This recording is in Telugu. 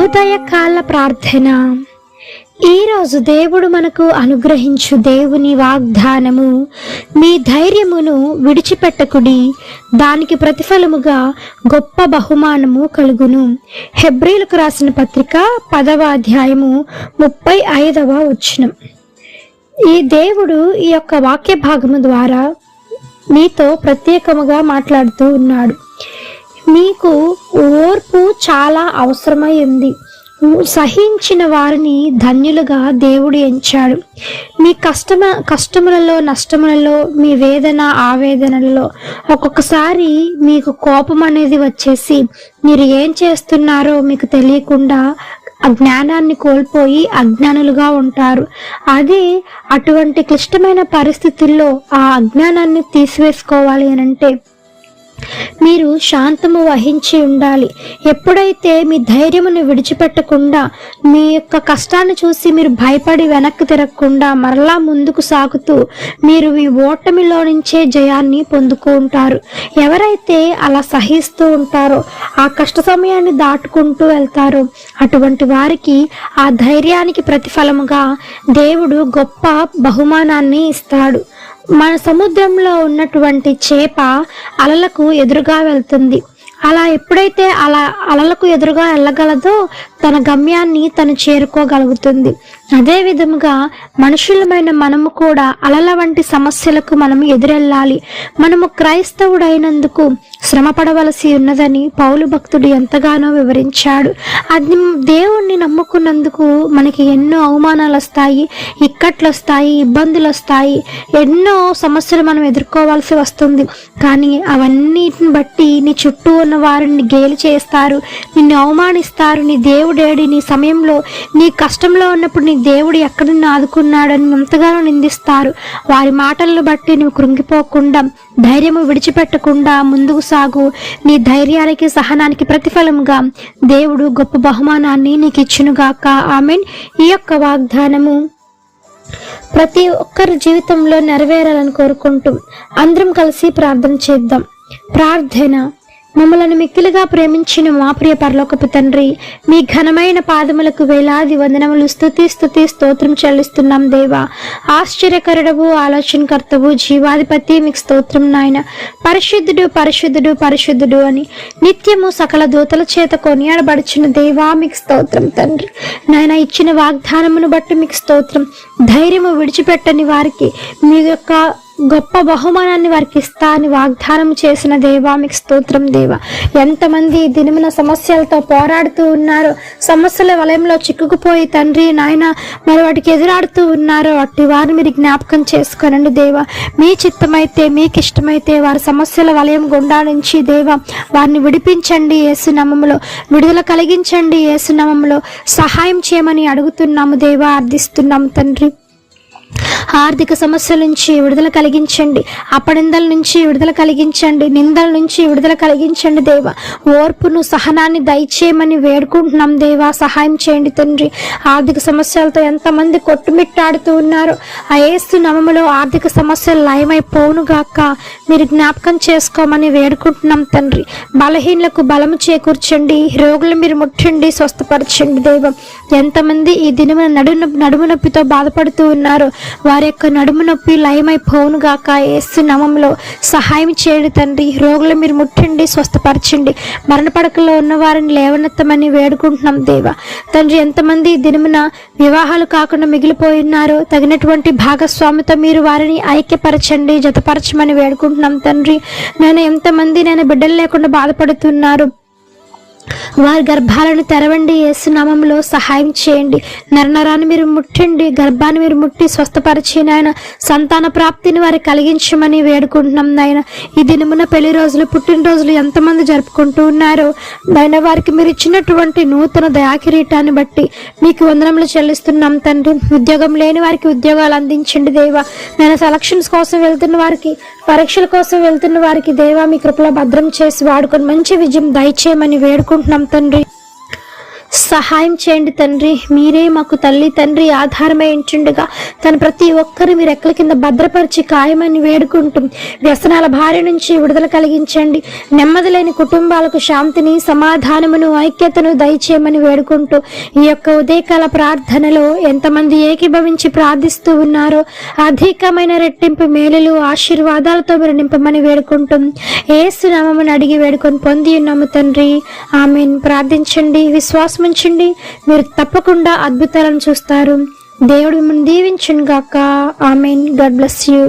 ఉదయకాల ప్రార్థన. ఈరోజు దేవుడు మనకు అనుగ్రహించు దేవుని వాగ్దానము మీ ధైర్యమును విడిచిపెట్టకుడి దానికి ప్రతిఫలముగా గొప్ప బహుమానము కలుగును. హెబ్రిలకు రాసిన పత్రిక పదవ అధ్యాయము ముప్పై ఐదవ వచనం. ఈ దేవుడు ఈ యొక్క వాక్య భాగము ద్వారా మీతో ప్రత్యేకముగా మాట్లాడుతూ ఉన్నాడు. మీకు ఓర్పు చాలా అవసరమై ఉంది. సహించిన వారిని ధన్యులుగా దేవుడు ఎంచాడు. మీ కష్టమ కష్టములలో నష్టములలో మీ వేదన ఆవేదనలలో ఒక్కొక్కసారి మీకు కోపం అనేది వచ్చేసి మీరు ఏం చేస్తున్నారో మీకు తెలియకుండా జ్ఞానాన్ని కోల్పోయి అజ్ఞానులుగా ఉంటారు. అదే అటువంటి క్లిష్టమైన పరిస్థితుల్లో ఆ అజ్ఞానాన్ని తీసివేసుకోవాలి అని అంటే మీరు శాంతము వహించి ఉండాలి. ఎప్పుడైతే మీ ధైర్యమును విడిచిపెట్టకుండా మీ యొక్క కష్టాన్ని చూసి మీరు భయపడి వెనక్కి తిరగకుండా మరలా ముందుకు సాగుతూ మీరు మీ ఓటమిలో నుంచే జయాన్ని పొందుకుంటారు ఎవరైతే అలా సహిస్తూ ఉంటారో ఆ కష్ట సమయాన్ని దాటుకుంటూ వెళ్తారో అటువంటి వారికి ఆ ధైర్యానికి ప్రతిఫలముగా దేవుడు గొప్ప బహుమానాన్ని ఇస్తాడు. మన సముద్రంలో ఉన్నటువంటి చేప అలలకు ఎదురుగా వెళ్తుంది. అలా ఎప్పుడైతే అలా అలలకు ఎదురుగా వెళ్ళగలదో తన గమ్యాన్ని తను చేరుకోగలుగుతుంది. అదే విధముగా మనుషులమైన మనము కూడా అలల వంటి సమస్యలకు మనం ఎదురెళ్ళాలి. మనము క్రైస్తవుడైనందుకు శ్రమపడవలసి ఉన్నదని పౌలు భక్తుడు ఎంతగానో వివరించాడు. అది దేవుణ్ణి నమ్ముకున్నందుకు మనకి ఎన్నో అవమానాలు వస్తాయి ఇక్కట్లు వస్తాయి ఇబ్బందులు వస్తాయి ఎన్నో సమస్యలు మనం ఎదుర్కోవాల్సి వస్తుంది. కానీ అవన్నిటిని బట్టి నీ చుట్టూ ఉన్న వారిని గేలి చేస్తారు. నిన్ను అవమానిస్తారు. నీ దేవుడేడి నీ సమయంలో నీ కష్టంలో ఉన్నప్పుడు నీ దేవుడు ఎక్కడ నిన్ను ఆదుకున్నాడని ఎంతగానో నిందిస్తారు. వారి మాటలను బట్టి నువ్వు కృంగిపోకుండా ధైర్యము విడిచిపెట్టకుండా ముందుకు సాగు. నీ ధైర్యానికి సహనానికి ప్రతిఫలముగా దేవుడు గొప్ప బహుమానాన్ని నీకు ఇచ్చునుగాక. ఆమెన్. ఈ యొక్క వాగ్దానము ప్రతి ఒక్కరి జీవితంలో నెరవేరాలని కోరుకుంటూ అందరం కలిసి ప్రార్థన చేద్దాం. ప్రార్థన. మమ్మలను మిక్కిలిగా ప్రేమించిన మా ప్రియ పరలోకపు తండ్రి మీ ఘనమైన పాదములకు వేలాది వందనములు స్థుతి స్థుతి స్తోత్రం చెల్లిస్తున్నాం దేవా. ఆశ్చర్యకరుడవు ఆలోచనకర్తవు జీవాధిపతి మీకు స్తోత్రం నాయన. పరిశుద్ధుడు పరిశుద్ధుడు పరిశుద్ధుడు అని నిత్యము సకల దూతల చేత కొనియాడబడుచున్న దేవా మీకు స్తోత్రం తండ్రి. నాయన ఇచ్చిన వాగ్దానమును బట్టి మీకు స్తోత్రం. ధైర్యము విడిచిపెట్టని వారికి మీ యొక్క గొప్ప బహుమానాన్ని వారికి ఇస్తా అని వాగ్దానం చేసిన దేవా మీకు స్తోత్రం దేవా. ఎంతమంది దినమున సమస్యలతో పోరాడుతూ ఉన్నారో సమస్యల వలయంలో చిక్కుకుపోయి తండ్రి నాయన మరి వాటికి ఎదురాడుతూ ఉన్నారో అట్టి వారిని మీరు జ్ఞాపకం చేసుకోనండి దేవా. మీ చిత్తమైతే మీకు ఇష్టమైతే వారి సమస్యల వలయం గుండా నుంచి దేవా వారిని విడిపించండి ఏసునామంలో విడుదల కలిగించండి ఏసునామంలో సహాయం చేయమని అడుగుతున్నాము దేవా అర్థిస్తున్నాము తండ్రి. ఆర్థిక సమస్యల నుంచి విడుదల కలిగించండి. అపనిందల నుంచి విడుదల కలిగించండి. నిందల నుంచి విడుదల కలిగించండి దేవా. ఓర్పును సహనాన్ని దయచేయమని వేడుకుంటున్నాం దేవా. సహాయం చేయండి తండ్రి. ఆర్థిక సమస్యలతో ఎంతమంది కొట్టుమిట్టాడుతూ ఉన్నారో ఆ ఏసు నమములో ఆర్థిక సమస్యలు లయమైపోవును గాక. మీరు జ్ఞాపకం చేసుకోమని వేడుకుంటున్నాం తండ్రి. బలహీనలకు బలము చేకూర్చండి. రోగులు మీరు ముట్టండి. స్వస్థపరచండి దేవం. ఎంతమంది ఈ దినమున నడు నడుము నొప్పితో బాధపడుతూ ఉన్నారు వారి యొక్క నడుము నొప్పి లయమైపోవును గాక. ఏసు నామంలో సహాయం చేయండి తండ్రి. రోగులు మీరు ముట్టండి స్వస్థపరచండి. మరణ పడకలో ఉన్న వారిని లేవనెత్తమని వేడుకుంటున్నాం దేవ. తండ్రి ఎంతమంది దినమున వివాహాలు కాకుండా మిగిలిపోయి ఉన్నారో తగినటువంటి భాగస్వామితో మీరు వారిని ఐక్యపరచండి జతపరచమని వేడుకుంటున్నాం తండ్రి. నేను ఎంతమంది నేను బిడ్డలు లేకుండా బాధపడుతున్నారు వారి గర్భాలను తెరవండి ఏసునామంలో సహాయం చేయండి. నరనరాన్ని మీరు ముట్టండి గర్భాన్ని మీరు ముట్టి స్వస్థపరిచి నాయన సంతాన ప్రాప్తిని వారికి కలిగించమని వేడుకుంటున్నాం నాయన. ఈ దినమున పెళ్ళి రోజులు పుట్టినరోజులు ఎంతమంది జరుపుకుంటూ ఉన్నారో నాయన వారికి మీరు ఇచ్చినటువంటి నూతన దయాకిరీటాన్ని బట్టి మీకు వందనములు చెల్లిస్తున్నాం తండ్రి. ఉద్యోగం లేని వారికి ఉద్యోగాలు అందించండి దేవా. నేను సెలక్షన్స్ కోసం వెళ్తున్న వారికి పరీక్షల కోసం వెళ్తున్న వారికి దేవా మీ కృపలో భద్రం చేసి వాడుకొని మంచి విజయం దయచేయమని వేడుకుంటున్నాం. తండ్రి సహాయం చేయండి తండ్రి. మీరే మాకు తల్లి తండ్రి ఆధారమై ఉంటుండగా తన ప్రతి ఒక్కరు మీరు ఎక్కల కింద భద్రపరిచి ఖాయమని వేడుకుంటూ వ్యసనాల భార్య నుంచి విడుదల కలిగించండి. నెమ్మది లేని కుటుంబాలకు శాంతిని సమాధానమును ఐక్యతను దయచేయమని వేడుకుంటూ ఈ యొక్క ఉదయకాల ప్రార్థనలో ఎంతమంది ఏకీభవించి ప్రార్థిస్తూ ఉన్నారో అధికమైన రెట్టింపు మేలులు ఆశీర్వాదాలతో మీరు నింపమని వేడుకుంటూ ఏసునామని అడిగి వేడుకొని పొంది ఉన్నాము తండ్రి. ఆమెను. ప్రార్థించండి. విశ్వాసం ఉంచండి మీరు తప్పకుండా అద్భుతాలను చూస్తారు. దేవుడు మిమ్మల్ని దీవించును గాక ఆమెన్. God bless you.